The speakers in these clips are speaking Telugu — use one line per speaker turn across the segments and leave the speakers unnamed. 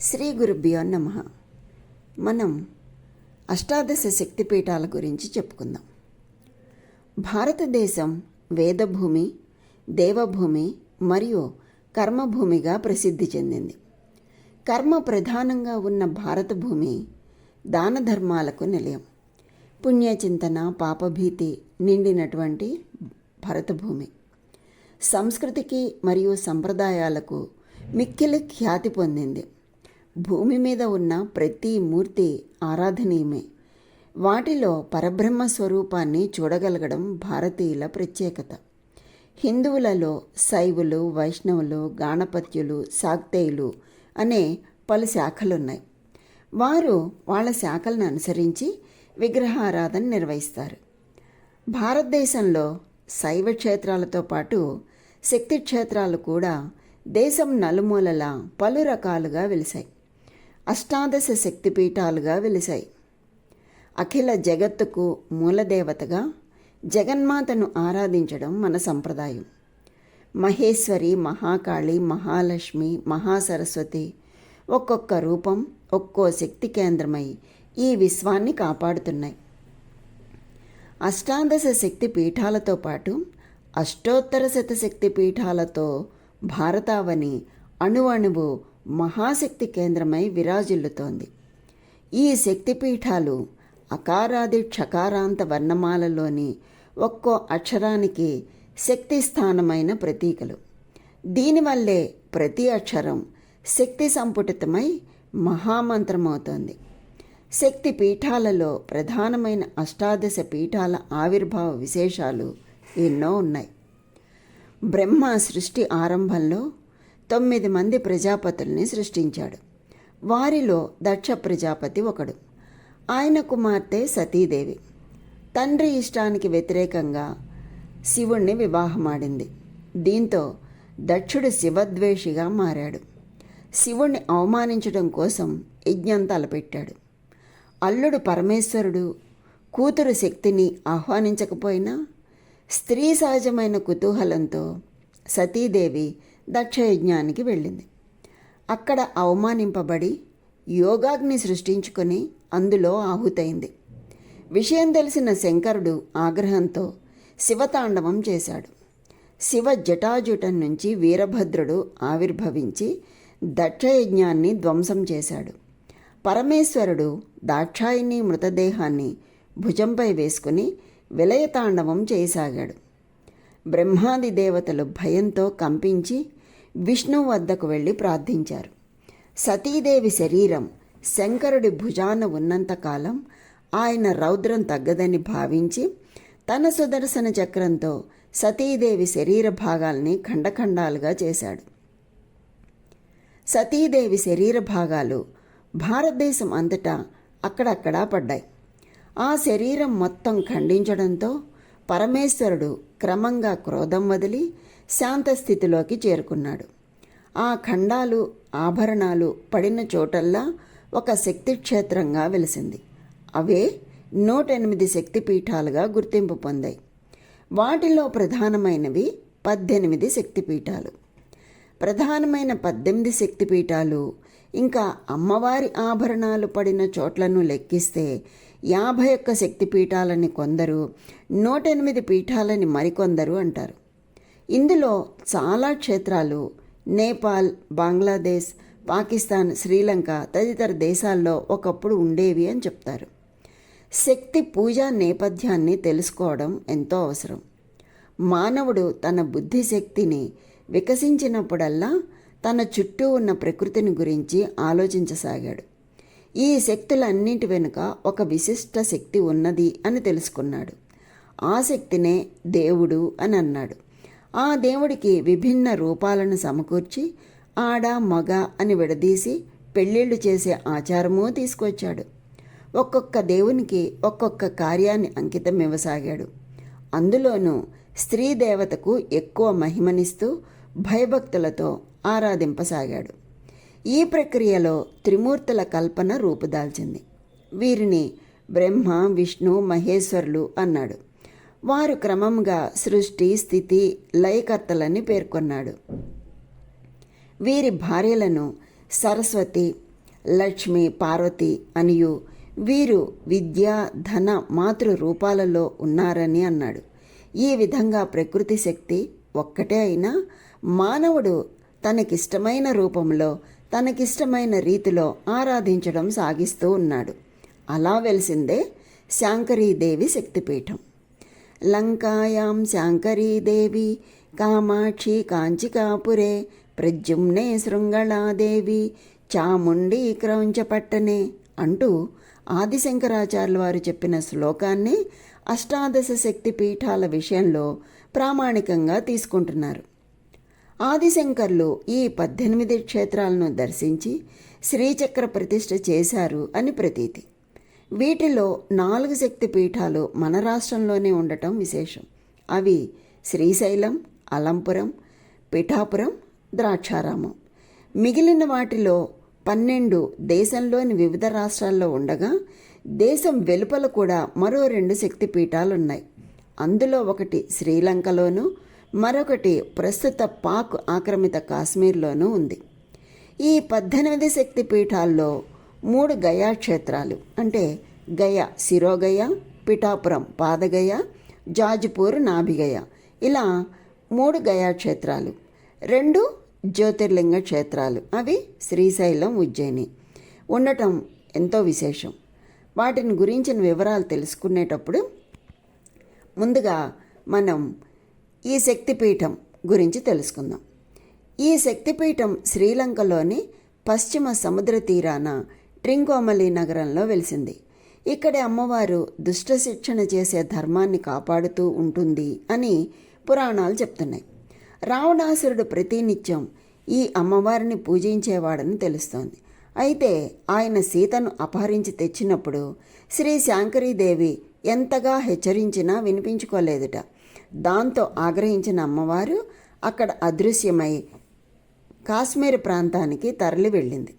శ్రీ గురుభ్యో నమ. మనం అష్టాదశ శక్తిపీఠాల గురించి చెప్పుకుందాం. భారతదేశం వేదభూమి దేవభూమి మరియు కర్మభూమిగా ప్రసిద్ధి చెందింది. కర్మ ప్రధానంగా ఉన్న భారత భూమి దాన ధర్మాలకు నిలయం. పుణ్యచింతన పాపభీతి నిండినటువంటి భరతభూమి. సంస్కృతికి మరియు సంప్రదాయాలకు మిక్కిలి ఖ్యాతి పొందింది. భూమి మీద ఉన్న ప్రతి మూర్తి ఆరాధనీయమే. వాటిలో పరబ్రహ్మ స్వరూపాన్ని చూడగలగడం భారతీయుల ప్రత్యేకత. హిందువులలో శైవులు వైష్ణవులు గాణపత్యులు శాక్తేయులు అనే పలు శాఖలున్నాయి. వారు వాళ్ళ శాఖలను అనుసరించి విగ్రహారాధన నిర్వహిస్తారు. భారతదేశంలో శైవ క్షేత్రాలతో పాటు శక్తి క్షేత్రాలు కూడా దేశం నలుమూలల పలు రకాలుగా వెలిశాయి అష్టాదశ శక్తిపీఠాలుగా వెలిశాయి. అఖిల జగత్తుకు మూలదేవతగా జగన్మాతను ఆరాధించడం మన సంప్రదాయం. మహేశ్వరి మహాకాళి మహాలక్ష్మి మహాసరస్వతి ఒక్కొక్క రూపం ఒక్కో శక్తి కేంద్రమై ఈ విశ్వాన్ని కాపాడుతున్నాయి. అష్టాదశ శక్తి పీఠాలతో పాటు అష్టోత్తర శత శక్తి పీఠాలతో భారతావని అణువణువు మహాశక్తి కేంద్రమై విరాజిల్లుతోంది. ఈ శక్తిపీఠాలు అకారాది క్షకారాంత వర్ణమాలలోని ఒక్కో అక్షరానికి శక్తి స్థానమైన ప్రతీకలు. దీనివల్లే ప్రతి అక్షరం శక్తి సంపుటితమై మహామంత్రమవుతోంది. శక్తి పీఠాలలో ప్రధానమైన అష్టాదశ పీఠాల ఆవిర్భావ విశేషాలు ఎన్నో ఉన్నాయి. బ్రహ్మ సృష్టి ఆరంభంలో తొమ్మిది మంది ప్రజాపతుల్ని సృష్టించాడు. వారిలో దక్ష ప్రజాపతి ఒకడు. ఆయన కుమార్తె సతీదేవి. తండ్రి ఇష్టానికి వ్యతిరేకంగా శివుణ్ణి వివాహమాడింది. దీంతో దక్షుడు శివద్వేషిగా మారాడు. శివుణ్ణి అవమానించడం కోసం యజ్ఞం తలపెట్టాడు. అల్లుడు పరమేశ్వరుడు కూతురు శక్తిని ఆహ్వానించకపోయినా స్త్రీ సహజమైన కుతూహలంతో సతీదేవి దక్షయజ్ఞానికి వెళ్ళింది. అక్కడ అవమానింపబడి యోగాగ్ని సృష్టించుకొని అందులో ఆహుతైంది విషయం తెలిసిన శంకరుడు ఆగ్రహంతో శివతాండవం చేశాడు. శివ జటాజుటం నుంచి వీరభద్రుడు ఆవిర్భవించి దక్షయజ్ఞాన్ని ధ్వంసం చేశాడు. పరమేశ్వరుడు దాక్షాయిని మృతదేహాన్ని భుజంపై వేసుకుని విలయతాండవం చేయసాగాడు. బ్రహ్మాది దేవతలు భయంతో కంపించి విష్ణువు వద్దకు వెళ్ళి ప్రార్థించారు. సతీదేవి శరీరం శంకరుడి భుజాన ఉన్నంతకాలం ఆయన రౌద్రం తగ్గదని భావించి తన సుదర్శన చక్రంతో సతీదేవి శరీర భాగాల్ని ఖండఖండాలుగా చేశాడు. సతీదేవి శరీర భాగాలు భారతదేశం అంతటా అక్కడక్కడా పడ్డాయి. ఆ శరీరం మొత్తం ఖండించడంతో పరమేశ్వరుడు క్రమంగా క్రోధం వదిలి శాంతస్థితిలోకి చేరుకున్నాడు. ఆ ఖండాలు ఆభరణాలు పడిన చోటల్లా ఒక శక్తి క్షేత్రంగా వెలిసింది. అవే నూట ఎనిమిది శక్తిపీఠాలుగా గుర్తింపు పొందాయి. వాటిలో ప్రధానమైనవి పద్దెనిమిది శక్తిపీఠాలు. ప్రధానమైన పద్దెనిమిది శక్తిపీఠాలు ఇంకా అమ్మవారి ఆభరణాలు పడిన చోట్లను లెక్కిస్తే యాభై ఒక్క శక్తిపీఠాలని కొందరు నూట ఎనిమిది పీఠాలని మరికొందరు అంటారు. ఇందులో చాలా క్షేత్రాలు నేపాల్ బంగ్లాదేశ్ పాకిస్తాన్ శ్రీలంక తదితర దేశాల్లో ఒకప్పుడు ఉండేవి అని చెప్తారు. శక్తి పూజా నేపథ్యాన్ని తెలుసుకోవడం ఎంతో అవసరం. మానవుడు తన బుద్ధి శక్తిని వికసించినప్పుడల్లా తన చుట్టూ ఉన్న ప్రకృతిని గురించి ఆలోచించసాగాడు. ఈ శక్తులన్నింటి వెనుక ఒక విశిష్ట శక్తి ఉన్నది అని తెలుసుకున్నాడు. ఆ శక్తినే దేవుడు అని అన్నాడు. ఆ దేవుడికి విభిన్న రూపాలను సమకూర్చి ఆడ మగ అని విడదీసి పెళ్ళిళ్ళు చేసే ఆచారము తీసుకొచ్చాడు. ఒక్కొక్క దేవునికి ఒక్కొక్క కార్యాన్ని అంకితం ఇవ్వసాగాడు. అందులోనూ స్త్రీ దేవతకు ఎక్కువ మహిమనిస్తూ భయభక్తులతో ఆరాధింపసాగాడు. ఈ ప్రక్రియలో త్రిమూర్తుల కల్పన రూపుదాల్చింది. వీరిని బ్రహ్మ విష్ణు మహేశ్వరులు అన్నాడు. వారు క్రమంగా సృష్టి స్థితి లయకర్తలని పేర్కొన్నాడు. వీరి భార్యలను సరస్వతి లక్ష్మి పార్వతి అనియు వీరు విద్య ధన మాతృ రూపాలలో ఉన్నారని అన్నాడు. ఈ విధంగా ప్రకృతి శక్తి ఒక్కటే అయినా మానవుడు తనకిష్టమైన రూపంలో తనకిష్టమైన రీతిలో ఆరాధించడం సాగిస్తూ ఉన్నాడు. అలా వెలిసిందే శాంకరీదేవి శక్తిపీఠం. లంకాయాం శాంకరీదేవి కామాక్షి కాంచికాపురే ప్రద్యుమ్నే శృంగళాదేవి చాముండి క్రౌంచపట్టనే అంటూ ఆదిశంకరాచార్యుల వారు చెప్పిన శ్లోకాన్ని అష్టాదశ శక్తి పీఠాల విషయంలో ప్రామాణికంగా తీసుకుంటున్నారు. ఆదిశంకర్లు ఈ పద్దెనిమిది క్షేత్రాలను దర్శించి శ్రీచక్ర ప్రతిష్ఠ చేశారు అని ప్రతీతి. వీటిలో నాలుగు శక్తి పీఠాలు మన రాష్ట్రంలోనే ఉండటం విశేషం. అవి శ్రీశైలం అలంపురం పిఠాపురం ద్రాక్షారామం. మిగిలిన వాటిలో పన్నెండు దేశంలోని వివిధ రాష్ట్రాల్లో ఉండగా దేశం వెలుపల కూడా మరో రెండు శక్తి పీఠాలున్నాయి. అందులో ఒకటి శ్రీలంకలోను మరొకటి ప్రస్తుత పాక్ ఆక్రమిత కాశ్మీర్లోనూ ఉంది. ఈ పద్దెనిమిది శక్తి పీఠాల్లో మూడు గయా క్షేత్రాలు. అంటే గయ శిరోగయ పిఠాపురం పాదగయ జాజ్పూర్ నాభిగయ. ఇలా మూడు గయా క్షేత్రాలు. రెండు జ్యోతిర్లింగ క్షేత్రాలు. అవి శ్రీశైలం ఉజ్జయిని. ఉండటం ఎంతో విశేషం. వాటిని గురించిన వివరాలు తెలుసుకునేటప్పుడు ముందుగా మనం ఈ శక్తిపీఠం గురించి తెలుసుకుందాం. ఈ శక్తిపీఠం శ్రీలంకలోని పశ్చిమ సముద్ర తీరాన ట్రింకోమలి నగరంలో వెలిసింది. ఇక్కడి అమ్మవారు దుష్ట శిక్షణ చేసే ధర్మాన్ని కాపాడుతూ ఉంటుంది అని పురాణాలు చెప్తున్నాయి. రావణాసురుడు ప్రతినిత్యం ఈ అమ్మవారిని పూజించేవాడని తెలుస్తోంది. అయితే ఆయన సీతను అపహరించి తెచ్చినప్పుడు శ్రీ శాంకరీదేవి ఎంతగా హెచ్చరించినా వినిపించుకోలేదుట. దాంతో ఆగ్రహించిన అమ్మవారు అక్కడ అదృశ్యమై కాశ్మీర్ ప్రాంతానికి తరలి వెళ్ళింది.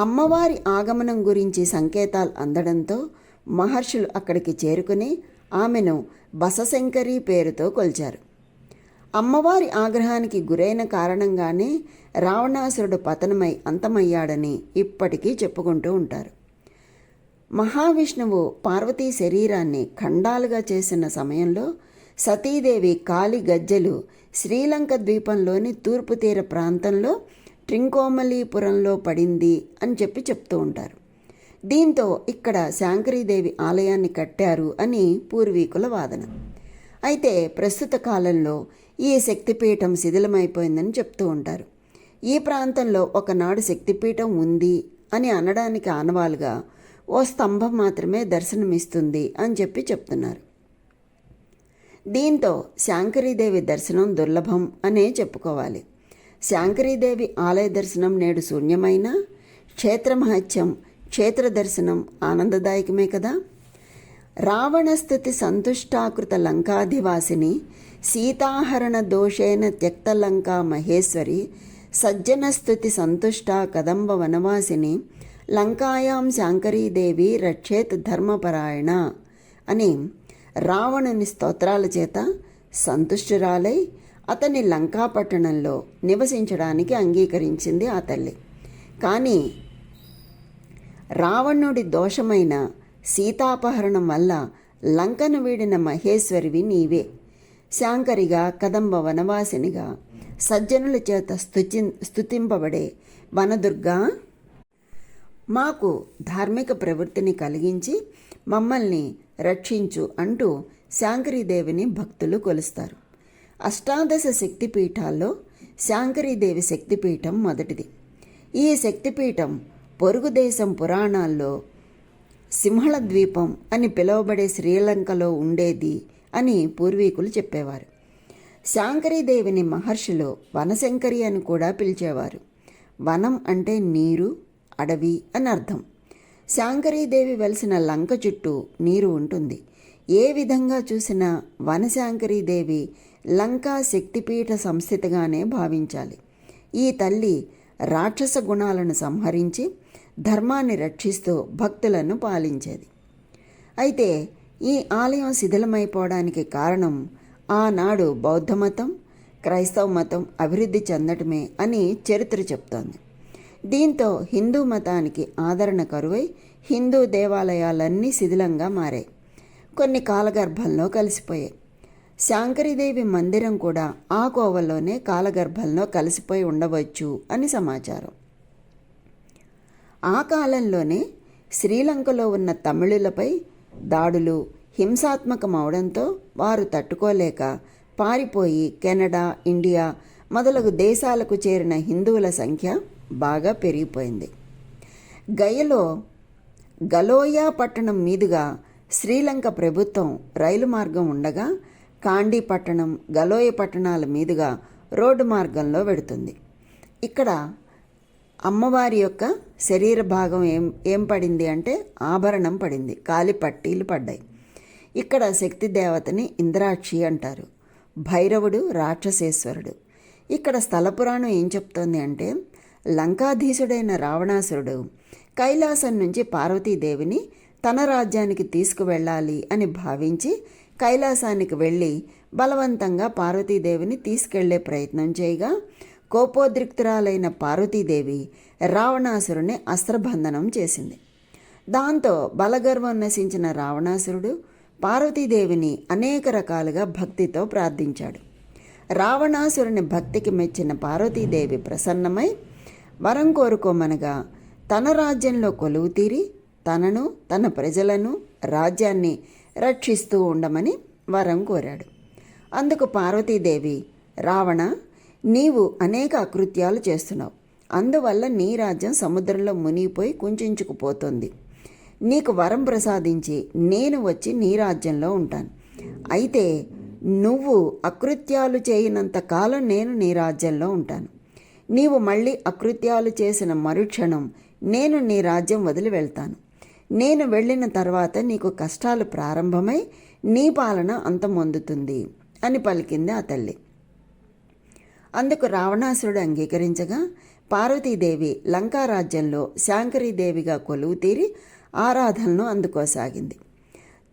అమ్మవారి ఆగమనం గురించి సంకేతాలు అందడంతో మహర్షులు అక్కడికి చేరుకుని ఆమెను బసశంకరి పేరుతో కొల్చారు. అమ్మవారి ఆగ్రహానికి గురైన కారణంగానే రావణాసురుడు పతనమై అంతమయ్యాడని ఇప్పటికీ చెప్పుకుంటూ ఉంటారు. మహావిష్ణువు పార్వతీ శరీరాన్ని ఖండాలుగా చేసిన సమయంలో సతీదేవి కాలి గజ్జెలు శ్రీలంక ద్వీపంలోని తూర్పు తీర ప్రాంతంలో ట్రింకోమలీపురంలో పడింది అని చెప్పి చెప్తూ ఉంటారు. దీంతో ఇక్కడ శాంకరీదేవి ఆలయాన్ని కట్టారు అని పూర్వీకుల వాదన. అయితే ప్రస్తుత కాలంలో ఈ శక్తిపీఠం శిథిలమైపోయిందని చెప్తూ ఉంటారు. ఈ ప్రాంతంలో ఒకనాడు శక్తిపీఠం ఉంది అని అనడానికి ఆనవాలుగా ఓ స్తంభం మాత్రమే దర్శనమిస్తుంది అని చెప్పి చెప్తున్నారు. దీంతో శాంకరీదేవి దర్శనం దుర్లభం అనే చెప్పుకోవాలి. శాంకరీదేవి ఆలయ దర్శనం నేడు శూన్యమైన క్షేత్రమహత్యం క్షేత్ర దర్శనం ఆనందదాయకమే కదా? రావణస్థితి సంతుష్టాకృత లంకాధివాసిని సీతాహరణ దోషేన త్యక్తలంకా మహేశ్వరి సజ్జనస్థుతి సంతుష్ట కదంబ వనవాసిని లంకాయాం శాంకరీదేవి రక్షేత్ ధర్మపరాయణ అని రావణుని స్తోత్రాల చేత సంతుష్టురాలై అతన్ని లంకాపట్టణంలో నివసించడానికి అంగీకరించింది ఆ తల్లి. కానీ రావణుడి దోషమైన సీతాపహరణం వల్ల లంకను వీడిన మహేశ్వరివి నీవే. శాంకరిగా కదంబ వనవాసినిగా సజ్జనుల చేత స్తుతి స్థుతింపబడే వనదుర్గా మాకు ధార్మిక ప్రవృత్తిని కలిగించి మమ్మల్ని రక్షించు అంటూ శాంకరీదేవిని భక్తులు కొలుస్తారు. అష్టాదశ శక్తిపీఠాల్లో శాంకరీదేవి శక్తిపీఠం మొదటిది. ఈ శక్తిపీఠం పొరుగు దేశం పురాణాల్లో సింహళ ద్వీపం అని పిలువబడే శ్రీలంకలో ఉండేది అని పూర్వీకులు చెప్పేవారు. శాంకరీదేవిని మహర్షులు వనశంకరి అని కూడా పిలిచేవారు. వనం అంటే నీరు అడవి అని అర్థం. శాంకరీదేవి వెలిసిన లంక చుట్టూ నీరు ఉంటుంది. ఏ విధంగా చూసినా వనశాంకరీదేవి లంకా శక్తిపీఠ సంస్థితిగానే భావించాలి. ఈ తల్లి రాక్షస గుణాలను సంహరించి ధర్మాన్ని రక్షిస్తూ భక్తులను పాలించేది. అయితే ఈ ఆలయం శిథిలమైపోవడానికి కారణం ఆనాడు బౌద్ధ మతం క్రైస్తవ మతం అభివృద్ధి చెందటమే అని చరిత్ర చెప్తోంది. దీంతో హిందూ మతానికి ఆదరణ కరువై హిందూ దేవాలయాలన్నీ శిథిలంగా మారాయి. కొన్ని కాలగర్భంలో కలిసిపోయాయి. శాంకరీదేవి మందిరం కూడా ఆ కోవలోనే కాలగర్భంలో కలిసిపోయి ఉండవచ్చు అని సమాచారం. ఆ కాలంలోనే శ్రీలంకలో ఉన్న తమిళులపై దాడులు హింసాత్మకమవడంతో వారు తట్టుకోలేక పారిపోయి కెనడా ఇండియా మొదలగు దేశాలకు చేరిన హిందువుల సంఖ్య బాగా పెరిగిపోయింది. గయలో గలోయా పట్టణం మీదుగా శ్రీలంక ప్రభుత్వం రైలు మార్గం ఉండగా కాండీ పట్టణం గలోయ పట్టణాల మీదుగా రోడ్డు మార్గంలో వెడుతుంది. ఇక్కడ అమ్మవారి యొక్క శరీర భాగం ఏం ఏం పడింది అంటే ఆభరణం పడింది. కాలి పట్టీలు పడ్డాయి. ఇక్కడ శక్తి దేవతని ఇంద్రాక్షి అంటారు. భైరవుడు రాక్షసేశ్వరుడు. ఇక్కడ స్థలపురాణం ఏం చెప్తోంది అంటే లంకాధీశుడైన రావణాసురుడు కైలాసం నుంచి పార్వతీదేవిని తన రాజ్యానికి తీసుకువెళ్ళాలి అని భావించి కైలాసానికి వెళ్ళి బలవంతంగా పార్వతీదేవిని తీసుకెళ్ళే ప్రయత్నం చేయగా కోపోద్రిక్తురాలైన పార్వతీదేవి రావణాసురుని అస్త్రబంధనం చేసింది. దాంతో బలగర్వం నశించిన రావణాసురుడు పార్వతీదేవిని అనేక రకాలుగా భక్తితో ప్రార్థించాడు. రావణాసురుని భక్తికి మెచ్చిన పార్వతీదేవి ప్రసన్నమై వరం కోరుకోమనగా తన రాజ్యంలో కొలువు తీరి తనను తన ప్రజలను రాజ్యాన్ని రక్షిస్తూ ఉండమని వరం కోరాడు. అందుకు పార్వతీదేవి రావణ నీవు అనేక అకృత్యాలు చేస్తున్నావు. అందువల్ల నీ రాజ్యం సముద్రంలో మునిగిపోయి కుంచుకుపోతుంది నీకు వరం ప్రసాదించి నేను వచ్చి నీ రాజ్యంలో ఉంటాను. అయితే నువ్వు అకృత్యాలు చేయనంత కాలం నేను నీ రాజ్యంలో ఉంటాను. నీవు మళ్ళీ అకృత్యాలు చేసిన మరుక్షణం నేను నీ రాజ్యం వదిలి వెళ్తాను. నేను వెళ్ళిన తర్వాత నీకు కష్టాలు ప్రారంభమై నీ పాలన అంతమొందుతుంది అని పలికింది ఆ తల్లి. అందుకు రావణాసురుడు అంగీకరించగా పార్వతీదేవి లంకారాజ్యంలో శాంకరీదేవిగా కొలువు తీరి ఆరాధనను అందుకోసాగింది.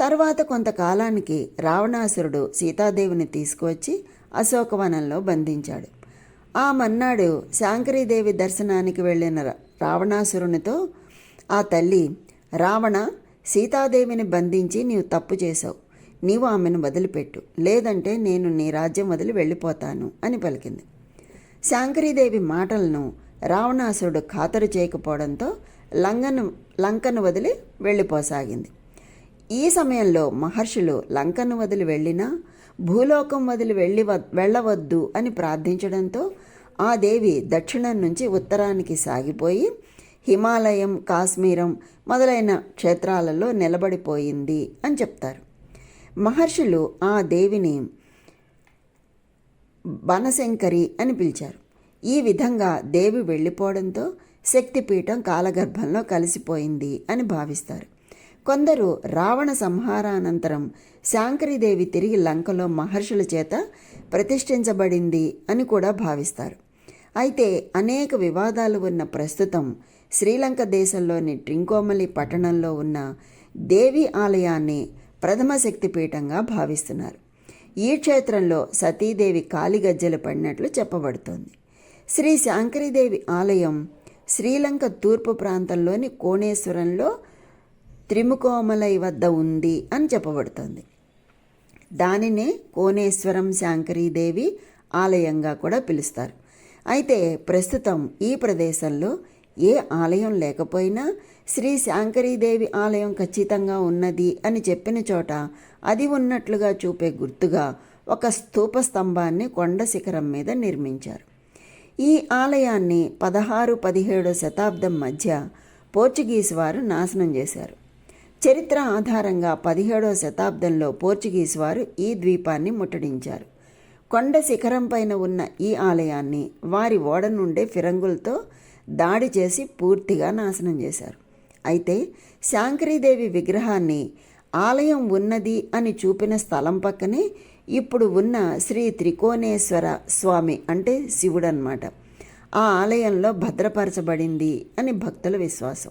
తర్వాత కొంతకాలానికి రావణాసురుడు సీతాదేవిని తీసుకువచ్చి అశోకవనంలో బంధించాడు. ఆ మన్నాడు శాంకరీదేవి దర్శనానికి వెళ్ళిన రావణాసురునితో ఆ తల్లి రావణ సీతాదేవిని బంధించి నీవు తప్పు చేశావు. నీవు ఆమెను వదిలిపెట్టు. లేదంటే నేను నీ రాజ్యం వదిలి వెళ్ళిపోతాను అని పలికింది. శాంకరీదేవి మాటలను రావణాసురుడు ఖాతరు చేయకపోవడంతో లంకను లంకను వదిలి వెళ్ళిపోసాగింది. ఈ సమయంలో మహర్షులు లంకను వదిలి వెళ్ళినా భూలోకం వదిలి వెళ్ళి వెళ్ళవద్దు అని ప్రార్థించడంతో ఆ దేవి దక్షిణం నుంచి ఉత్తరానికి సాగిపోయి హిమాలయం కాశ్మీరం మొదలైన క్షేత్రాలలో నిలబడిపోయింది అని చెప్తారు. మహర్షులు ఆ దేవిని బనశంకరి అని పిలిచారు. ఈ విధంగా దేవి వెళ్ళిపోవడంతో శక్తిపీఠం కాలగర్భంలో కలిసిపోయింది అని భావిస్తారు. కొందరు రావణ సంహారానంతరం శాంకరీదేవి తిరిగి లంకలో మహర్షుల చేత ప్రతిష్ఠించబడింది అని కూడా భావిస్తారు. అయితే అనేక వివాదాలు ఉన్న ప్రస్తుతం శ్రీలంక దేశంలోని ట్రింకోమలి పట్టణంలో ఉన్న దేవి ఆలయాన్ని ప్రథమ శక్తిపీఠంగా భావిస్తున్నారు. ఈ క్షేత్రంలో సతీదేవి కాలిగజ్జలు పడినట్లు చెప్పబడుతోంది. శ్రీ శాంకరీదేవి ఆలయం శ్రీలంక తూర్పు ప్రాంతంలోని కోణేశ్వరంలో త్రిముకోమలై వద్ద ఉంది అని చెప్పబడుతోంది. దానినే కోణేశ్వరం శాంకరీదేవి ఆలయంగా కూడా పిలుస్తారు. అయితే ప్రస్తుతం ఈ ప్రదేశంలో ఏ ఆలయం లేకపోయినా శ్రీ శాంకరీదేవి ఆలయం ఖచ్చితంగా ఉన్నది అని చెప్పిన చోట అది ఉన్నట్లుగా చూపే గుర్తుగా ఒక స్తూప స్తంభాన్ని కొండ శిఖరం మీద నిర్మించారు. ఈ ఆలయాన్ని పదహారు పదిహేడో శతాబ్దం మధ్య పోర్చుగీస్ వారు నాశనం చేశారు. చరిత్ర ఆధారంగా పదిహేడవ శతాబ్దంలో పోర్చుగీస్ వారు ఈ ద్వీపాన్ని ముట్టడించారు. కొండ శిఖరం పైన ఉన్న ఈ ఆలయాన్ని వారి ఓడ నుండే ఫిరంగులతో దాడి చేసి పూర్తిగా నాశనం చేశారు. అయితే శాంకరీదేవి విగ్రహాన్ని ఆలయం ఉన్నది అని చూపిన స్థలం పక్కనే ఇప్పుడు ఉన్న శ్రీ త్రికోణేశ్వర స్వామి అంటే శివుడు అన్నమాట ఆ ఆలయంలో భద్రపరచబడింది అని భక్తుల విశ్వాసం.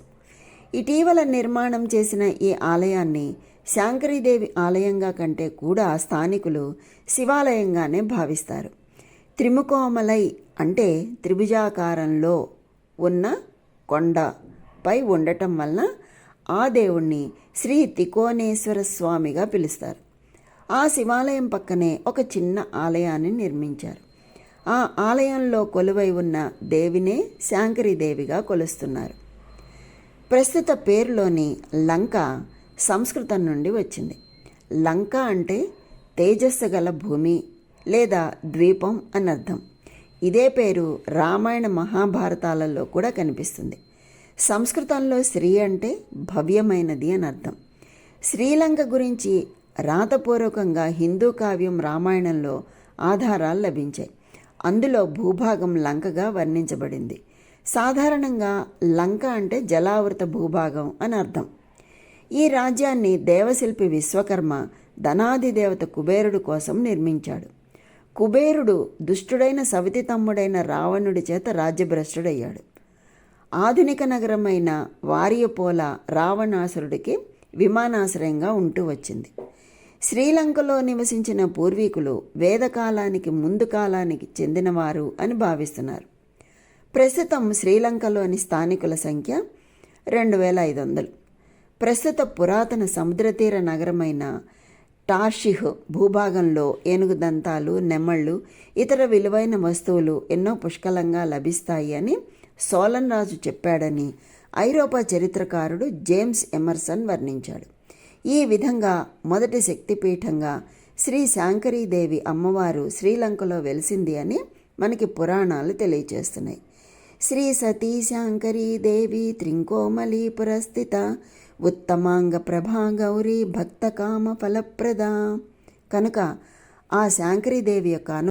ఇటీవల నిర్మాణం చేసిన ఈ ఆలయాన్ని శాంకరీదేవి ఆలయంగా కంటే కూడా స్థానికులు శివాలయంగానే భావిస్తారు. త్రిముకోమలై అంటే త్రిభుజాకారంలో ఉన్న కొండపై ఉండటం వలన ఆ దేవుణ్ణి శ్రీ తికోనేశ్వర స్వామిగా పిలుస్తారు. ఆ శివాలయం పక్కనే ఒక చిన్న ఆలయాన్ని నిర్మించారు. ఆ ఆలయంలో కొలువై ఉన్న దేవినే శాంకరీదేవిగా కొలుస్తున్నారు. ప్రస్తుత పేరులోని లంక సంస్కృతం నుండి వచ్చింది. లంక అంటే తేజస్సు గల భూమి లేదా ద్వీపం అని అర్థం ఇదే పేరు రామాయణ మహాభారతాలలో కూడా కనిపిస్తుంది. సంస్కృతంలో శ్రీ అంటే భవ్యమైనది అని అర్థం. శ్రీలంక గురించి రాతపూర్వకంగా హిందూ కావ్యం రామాయణంలో ఆధారాలు లభించాయి. అందులో భూభాగం లంకగా వర్ణించబడింది. సాధారణంగా లంక అంటే జలావృత భూభాగం అని అర్థం. ఈ రాజ్యాన్ని దేవశిల్పి విశ్వకర్మ ధనాది దేవత కుబేరుడు కోసం నిర్మించాడు. కుబేరుడు దుష్టుడైన సవితి తమ్ముడైన రావణుడి చేత రాజ్యభ్రష్టుడయ్యాడు. ఆధునిక నగరమైన వారియపోల రావణాసురుడికి విమానాశ్రయంగా ఉంటూ వచ్చింది. శ్రీలంకలో నివసించిన పూర్వీకులు వేదకాలానికి ముందు కాలానికి చెందినవారు అని భావిస్తున్నారు. ప్రస్తుతం శ్రీలంకలోని స్థానికుల సంఖ్య రెండు వేల ఐదు వందలు. ప్రస్తుత పురాతన సముద్రతీర నగరమైన టార్షిహ్ భూభాగంలో ఏనుగు దంతాలు నెమళ్ళు ఇతర విలువైన వస్తువులు ఎన్నో పుష్కలంగా లభిస్తాయి అని సోలన్ రాజు చెప్పాడని ఐరోపా చరిత్రకారుడు జేమ్స్ ఎమర్సన్ వర్ణించాడు. ఈ విధంగా మొదటి శక్తిపీఠంగా శ్రీ శాంకరీదేవి అమ్మవారు శ్రీలంకలో వెలిసింది అని మనకి పురాణాలు తెలియచేస్తున్నాయి. శ్రీ సతీ శాంకరీ దేవి త్రింకోమలి పురస్థిత ఉత్తమాంగ ప్రభా గౌరీ భక్త కామ ఫలప్రద. కనుక ఆ శాంకరీదేవి యొక్క అను